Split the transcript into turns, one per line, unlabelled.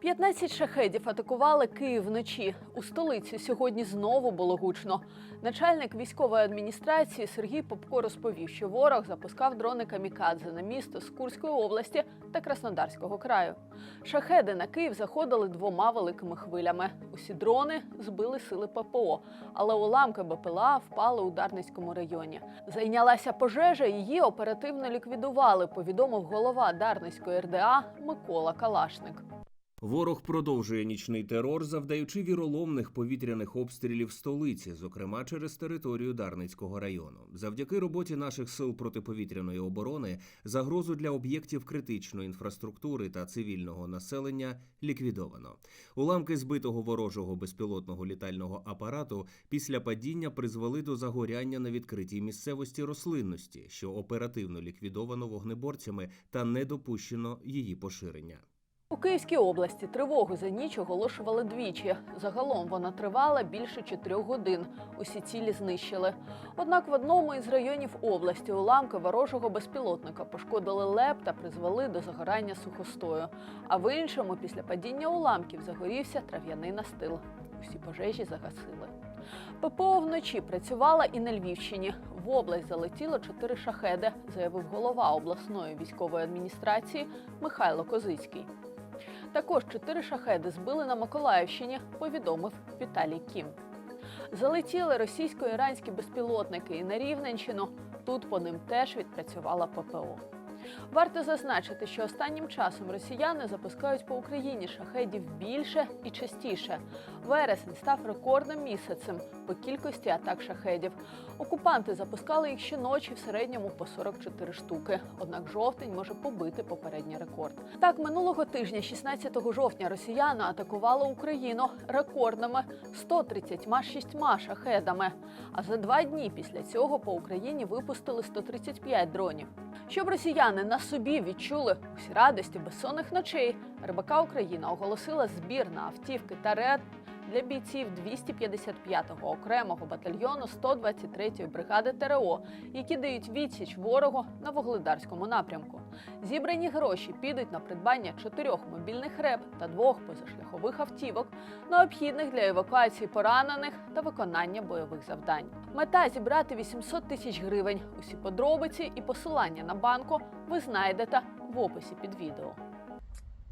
15 шахедів атакували Київ вночі. У столиці сьогодні знову було гучно. Начальник військової адміністрації Сергій Попко розповів, що ворог запускав дрони камікадзе на місто з Курської області та Краснодарського краю. Шахеди на Київ заходили двома великими хвилями. Усі дрони збили сили ППО, але уламки БПЛА впали у Дарницькому районі. Зайнялася пожежа, її оперативно ліквідували. Повідомив голова Дарницької РДА Микола Калашник.
Ворог продовжує нічний терор, завдаючи віроломних повітряних обстрілів столиці, зокрема через територію Дарницького району. Завдяки роботі наших сил протиповітряної оборони загрозу для об'єктів критичної інфраструктури та цивільного населення ліквідовано. Уламки збитого ворожого безпілотного літального апарату після падіння призвели до загоряння на відкритій місцевості рослинності, що оперативно ліквідовано вогнеборцями та не допущено її поширення.
У Київській області тривогу за ніч оголошували двічі. Загалом вона тривала більше чотирьох годин. Усі цілі знищили. Однак в одному із районів області уламки ворожого безпілотника пошкодили леп та призвели до загорання сухостою. А в іншому, після падіння уламків, загорівся трав'яний настил. Усі пожежі загасили. ППО вночі працювала і на Львівщині. В область залетіло чотири шахеди, заявив голова обласної військової адміністрації Михайло Козицький. Також чотири шахеди збили на Миколаївщині, повідомив Віталій Кім. Залетіли російсько-іранські безпілотники і на Рівненщину. Тут по ним теж відпрацювала ППО. Варто зазначити, що останнім часом росіяни запускають по Україні шахедів більше і частіше. Вересень став рекордним місяцем по кількості атак шахедів. Окупанти запускали їх щоночі в середньому по 44 штуки. Однак жовтень може побити попередній рекорд. Так, минулого тижня, 16 жовтня, росіяни атакували Україну рекордними 136 шахедами. А за два дні після цього по Україні випустили 135 дронів. Щоб росіяни на собі відчули усі радості безсонних ночей, Рибака Україна оголосила збір на автівки та ред для бійців 255-го окремого батальйону 123-ї бригади ТРО, які дають відсіч ворогу на вугледарському напрямку. Зібрані гроші підуть на придбання чотирьох мобільних реп та двох позашляхових автівок, необхідних для евакуації поранених та виконання бойових завдань. Мета зібрати 800 тисяч гривень. Усі подробиці і посилання на банку ви знайдете в описі під відео.